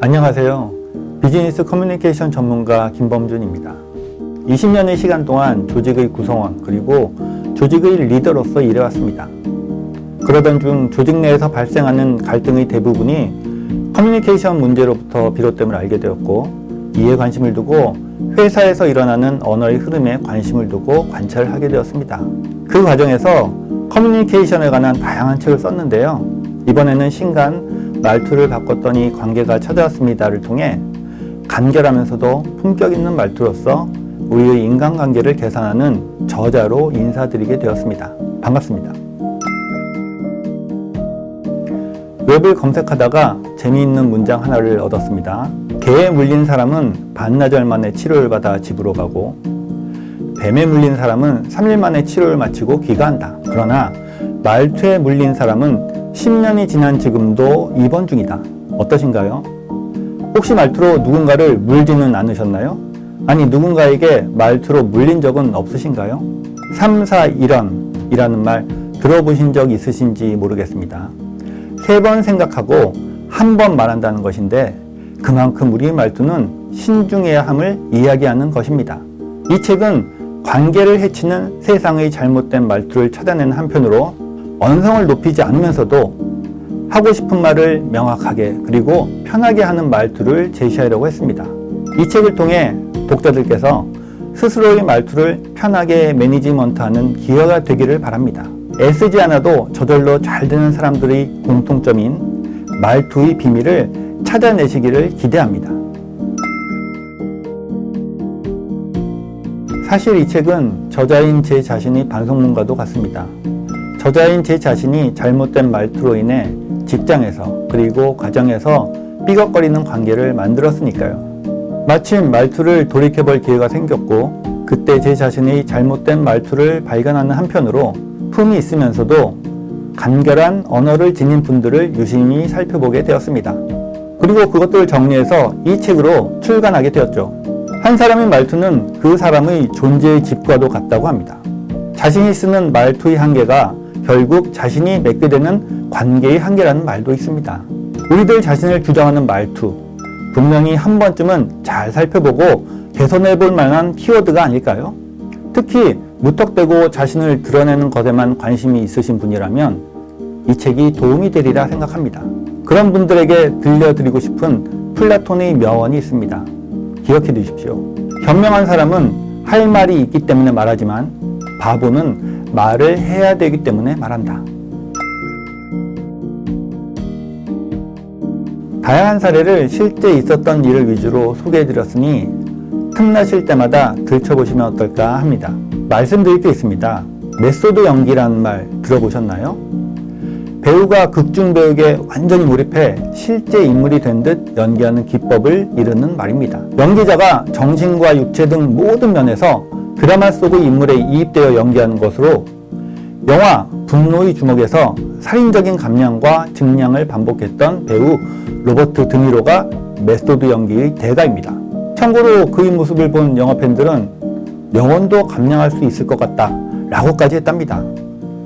안녕하세요. 비즈니스 커뮤니케이션 전문가 김범준입니다. 20년의 시간 동안 조직의 구성원 그리고 조직의 리더로서 일해왔습니다. 그러던 중 조직 내에서 발생하는 갈등의 대부분이 커뮤니케이션 문제로부터 비롯됨을 알게 되었고 이에 관심을 두고 회사에서 일어나는 언어의 흐름에 관심을 두고 관찰을 하게 되었습니다. 그 과정에서 커뮤니케이션에 관한 다양한 책을 썼는데요. 이번에는 신간 말투를 바꿨더니 관계가 찾아왔습니다를 통해 간결하면서도 품격 있는 말투로서 우리의 인간관계를 개선하는 저자로 인사드리게 되었습니다. 반갑습니다. 웹을 검색하다가 재미있는 문장 하나를 얻었습니다. 개에 물린 사람은 반나절 만에 치료를 받아 집으로 가고 뱀에 물린 사람은 3일 만에 치료를 마치고 귀가한다. 그러나 말투에 물린 사람은 10년이 지난 지금도 입원 중이다. 어떠신가요? 혹시 말투로 누군가를 물지는 않으셨나요? 아니, 누군가에게 말투로 물린 적은 없으신가요? 3, 4, 1원 이라는 말 들어보신 적 있으신지 모르겠습니다. 세 번 생각하고 한 번 말한다는 것인데 그만큼 우리의 말투는 신중해야 함을 이야기하는 것입니다. 이 책은 관계를 해치는 세상의 잘못된 말투를 찾아내는 한편으로 언성을 높이지 않으면서도 하고 싶은 말을 명확하게 그리고 편하게 하는 말투를 제시하려고 했습니다. 이 책을 통해 독자들께서 스스로의 말투를 편하게 매니지먼트하는 기회가 되기를 바랍니다. 애쓰지 않아도 저절로 잘 되는 사람들의 공통점인 말투의 비밀을 찾아내시기를 기대합니다. 사실 이 책은 저자인 제 자신의 반성문과도 같습니다. 저자인 제 자신이 잘못된 말투로 인해 직장에서 그리고 가정에서 삐걱거리는 관계를 만들었으니까요. 마침 말투를 돌이켜볼 기회가 생겼고 그때 제 자신의 잘못된 말투를 발견하는 한편으로 품이 있으면서도 간결한 언어를 지닌 분들을 유심히 살펴보게 되었습니다. 그리고 그것들을 정리해서 이 책으로 출간하게 되었죠. 한 사람의 말투는 그 사람의 존재의 집과도 같다고 합니다. 자신이 쓰는 말투의 한계가 결국 자신이 맺게 되는 관계의 한계라는 말도 있습니다. 우리들 자신을 규정하는 말투, 분명히 한 번쯤은 잘 살펴보고 개선해 볼 만한 키워드가 아닐까요? 특히 무턱대고 자신을 드러내는 것에만 관심이 있으신 분이라면 이 책이 도움이 되리라 생각합니다. 그런 분들에게 들려드리고 싶은 플라톤의 명언이 있습니다. 기억해 두십시오. 현명한 사람은 할 말이 있기 때문에 말하지만 바보는 말을 해야 되기 때문에 말한다. 다양한 사례를 실제 있었던 일을 위주로 소개해 드렸으니 틈나실 때마다 들춰보시면 어떨까 합니다. 말씀드릴 게 있습니다. 메소드 연기라는 말 들어보셨나요? 배우가 극중 배우에게 완전히 몰입해 실제 인물이 된 듯 연기하는 기법을 이르는 말입니다. 연기자가 정신과 육체 등 모든 면에서 드라마 속의 인물에 이입되어 연기하는 것으로 영화 분노의 주먹에서 살인적인 감량과 증량을 반복했던 배우 로버트 드니로가 메소드 연기의 대가입니다. 참고로 그의 모습을 본 영화 팬들은 영혼도 감량할 수 있을 것 같다 라고까지 했답니다.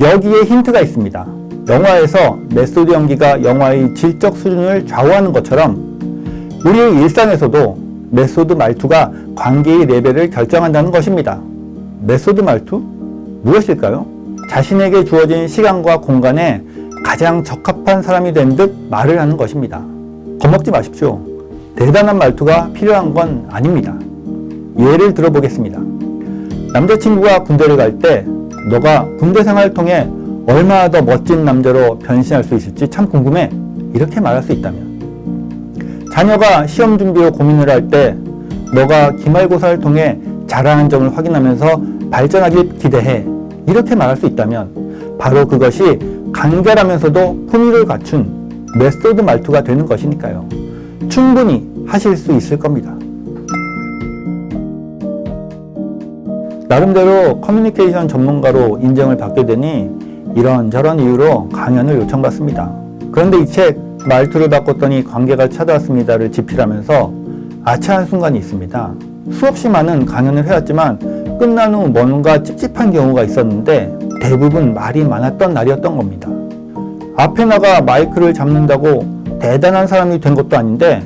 여기에 힌트가 있습니다. 영화에서 메소드 연기가 영화의 질적 수준을 좌우하는 것처럼 우리의 일상에서도 메소드 말투가 관계의 레벨을 결정한다는 것입니다. 메소드 말투? 무엇일까요? 자신에게 주어진 시간과 공간에 가장 적합한 사람이 된 듯 말을 하는 것입니다. 겁먹지 마십시오. 대단한 말투가 필요한 건 아닙니다. 예를 들어보겠습니다. 남자친구가 군대를 갈 때 너가 군대 생활을 통해 얼마나 더 멋진 남자로 변신할 수 있을지 참 궁금해. 이렇게 말할 수 있다면. 자녀가 시험 준비로 고민을 할 때 너가 기말고사를 통해 잘하는 점을 확인하면서 발전하길 기대해. 이렇게 말할 수 있다면 바로 그것이 간결하면서도 품위를 갖춘 메소드 말투가 되는 것이니까요. 충분히 하실 수 있을 겁니다. 나름대로 커뮤니케이션 전문가로 인정을 받게 되니 이런저런 이유로 강연을 요청받습니다. 그런데 이책 말투를 바꿨더니 관계가 찾아왔습니다를 집필하면서 아차한 순간이 있습니다. 수없이 많은 강연을 해왔지만 끝난 후 뭔가 찝찝한 경우가 있었는데 대부분 말이 많았던 날이었던 겁니다. 앞에 나가 마이크를 잡는다고 대단한 사람이 된 것도 아닌데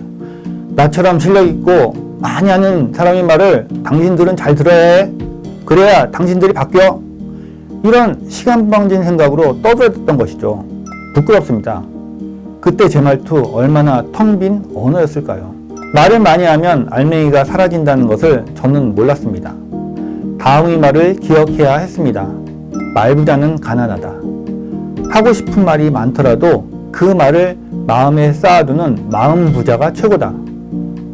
나처럼 실력 있고 많이 하는 사람의 말을 당신들은 잘 들어야 해. 그래야 당신들이 바뀌어. 이런 시간방진 생각으로 떠들었던 것이죠. 부끄럽습니다. 그때 제 말투 얼마나 텅 빈 언어였을까요? 말을 많이 하면 알맹이가 사라진다는 것을 저는 몰랐습니다. 다음의 말을 기억해야 했습니다. 말부자는 가난하다. 하고 싶은 말이 많더라도 그 말을 마음에 쌓아두는 마음 부자가 최고다.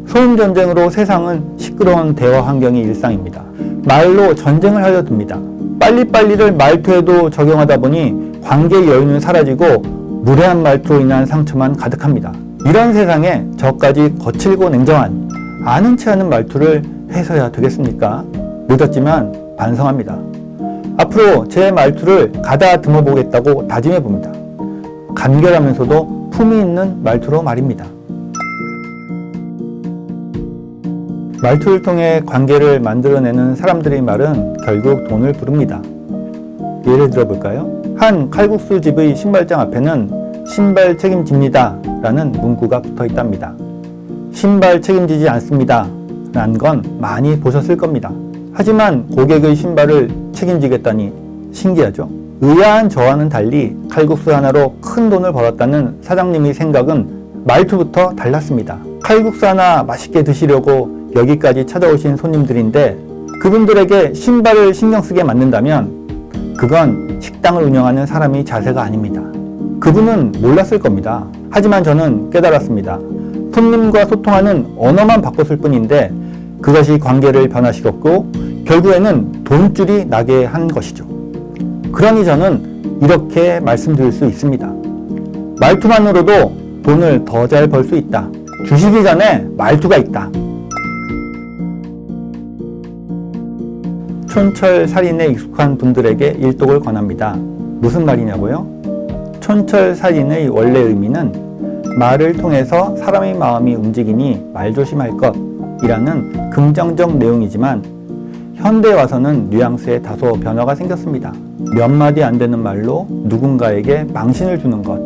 소음 전쟁으로 세상은 시끄러운 대화 환경이 일상입니다. 말로 전쟁을 하려 듭니다. 빨리빨리를 말투에도 적용하다 보니 관계 여유는 사라지고 무례한 말투로 인한 상처만 가득합니다. 이런 세상에 저까지 거칠고 냉정한 아는 체 하는 말투를 해서야 되겠습니까? 늦었지만 반성합니다. 앞으로 제 말투를 가다듬어 보겠다고 다짐해 봅니다. 간결하면서도 품이 있는 말투로 말입니다. 말투를 통해 관계를 만들어내는 사람들의 말은 결국 돈을 부릅니다. 예를 들어 볼까요? 한 칼국수 집의 신발장 앞에는 신발 책임집니다 라는 문구가 붙어 있답니다. 신발 책임지지 않습니다 라는 건 많이 보셨을 겁니다. 하지만 고객의 신발을 책임지겠다니 신기하죠? 의아한 저와는 달리 칼국수 하나로 큰 돈을 벌었다는 사장님의 생각은 말투부터 달랐습니다. 칼국수 하나 맛있게 드시려고 여기까지 찾아오신 손님들인데 그분들에게 신발을 신경 쓰게 만든다면 그건 식당을 운영하는 사람의 자세가 아닙니다. 그분은 몰랐을 겁니다. 하지만 저는 깨달았습니다. 손님과 소통하는 언어만 바꿨을 뿐인데 그것이 관계를 변화시켰고 결국에는 돈줄이 나게 한 것이죠. 그러니 저는 이렇게 말씀드릴 수 있습니다. 말투만으로도 돈을 더 잘 벌 수 있다. 주시기 전에 말투가 있다. 촌철 살인에 익숙한 분들에게 일독을 권합니다. 무슨 말이냐고요? 촌철 살인의 원래 의미는 말을 통해서 사람의 마음이 움직이니 말 조심할 것이라는 긍정적 내용이지만 현대에 와서는 뉘앙스에 다소 변화가 생겼습니다. 몇 마디 안 되는 말로 누군가에게 망신을 주는 것.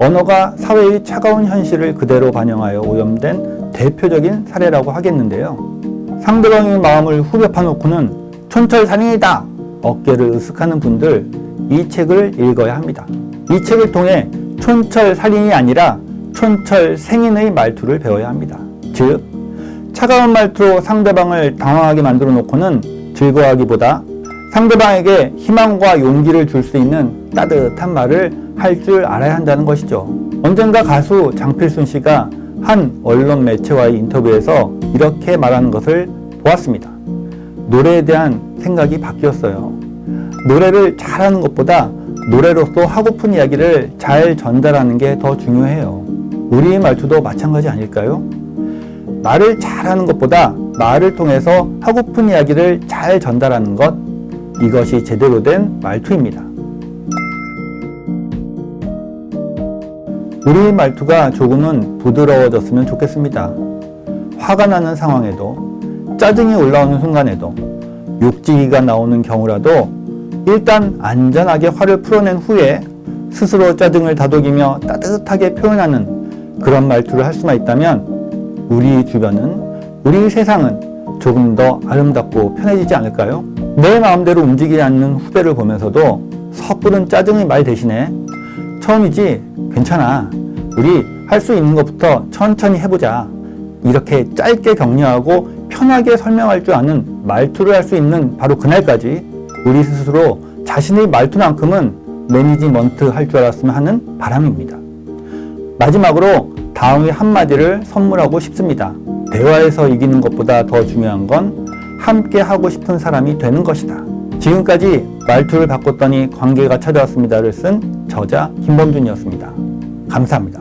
언어가 사회의 차가운 현실을 그대로 반영하여 오염된 대표적인 사례라고 하겠는데요. 상대방의 마음을 후벼 파놓고는 촌철살인이다! 어깨를 으쓱하는 분들 이 책을 읽어야 합니다. 이 책을 통해 촌철살인이 아니라 촌철생인의 말투를 배워야 합니다. 즉, 차가운 말투로 상대방을 당황하게 만들어 놓고는 즐거워하기보다 상대방에게 희망과 용기를 줄 수 있는 따뜻한 말을 할 줄 알아야 한다는 것이죠. 언젠가 가수 장필순 씨가 한 언론 매체와의 인터뷰에서 이렇게 말하는 것을 보았습니다. 노래에 대한 생각이 바뀌었어요. 노래를 잘하는 것보다 노래로서 하고픈 이야기를 잘 전달하는 게 더 중요해요. 우리의 말투도 마찬가지 아닐까요? 말을 잘하는 것보다 말을 통해서 하고픈 이야기를 잘 전달하는 것, 이것이 제대로 된 말투입니다. 우리의 말투가 조금은 부드러워졌으면 좋겠습니다. 화가 나는 상황에도, 짜증이 올라오는 순간에도, 욕지기가 나오는 경우라도 일단 안전하게 화를 풀어낸 후에 스스로 짜증을 다독이며 따뜻하게 표현하는 그런 말투를 할 수만 있다면 우리 주변은, 우리 세상은 조금 더 아름답고 편해지지 않을까요? 내 마음대로 움직이지 않는 후배를 보면서도 섣부른 짜증의 말 대신에 처음이지 괜찮아 우리 할 수 있는 것부터 천천히 해보자 이렇게 짧게 격려하고 편하게 설명할 줄 아는 말투를 할 수 있는 바로 그날까지 우리 스스로 자신의 말투만큼은 매니지먼트 할 줄 알았으면 하는 바람입니다. 마지막으로 다음의 한마디를 선물하고 싶습니다. 대화에서 이기는 것보다 더 중요한 건 함께 하고 싶은 사람이 되는 것이다. 지금까지 말투를 바꿨더니 관계가 찾아왔습니다를 쓴 저자 김범준이었습니다. 감사합니다.